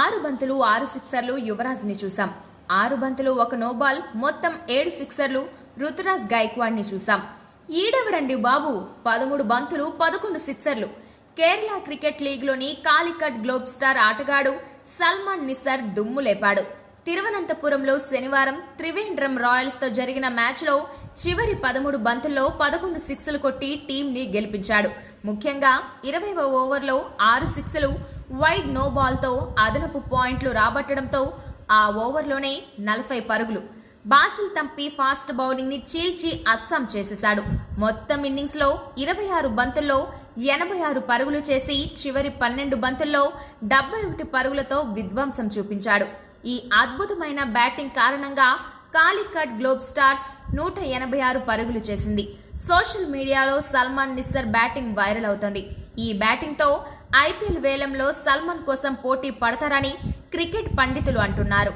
ఆరు బంతులు ఆరు సిక్సర్లు యువరాజ్ని చూసాం ఆరు బంతులు ఒక నోబాల్ మొత్తం ఏడు సిక్సర్లు రుతురాజ్ గైక్వాడ్ని చూసాం ఈడెవడండి బాబు? పదమూడు బంతులు పదకొండు సిక్సర్లు. కేరళ క్రికెట్ లీగ్లోని కాలికట్ గ్లోబ్ స్టార్ ఆటగాడు సల్మాన్ నిసర్ దుమ్ము లేపాడు. తిరువనంతపురంలో శనివారం త్రివేంద్రం రాయల్స్తో జరిగిన మ్యాచ్లో చివరి పదమూడు బంతుల్లో పదకొండు సిక్స్లు కొట్టి టీంని గెలిపించాడు. ముఖ్యంగా ఇరవైవ ఓవర్లో ఆరు సిక్స్లు వైడ్ నో బాల్తో అదనపు పాయింట్లు రాబట్టడంతో ఆ ఓవర్లోనే నలభై పరుగులు. బాసిల్ తంపి ఫాస్ట్ బౌలింగ్ని చీల్చి అస్సాం చేసేశాడు. మొత్తం ఇన్నింగ్స్లో ఇరవై ఆరు బంతుల్లో ఎనభై ఆరు పరుగులు చేసి చివరి పన్నెండు బంతుల్లో డెబ్బై ఒకటి పరుగులతో విధ్వంసం చూపించాడు. ఈ అద్భుతమైన బ్యాటింగ్ కారణంగా కాలికట్ గ్లోబ్ స్టార్స్ నూట ఎనభై ఆరు పరుగులు చేసింది. సోషల్ మీడియాలో సల్మాన్ నిస్సర్ బ్యాటింగ్ వైరల్ అవుతుంది. ఈ బ్యాటింగ్తో ఐపీఎల్ వేలంలో సల్మాన్ కోసం పోటీ పడతారని క్రికెట్ పండితులు అంటున్నారు.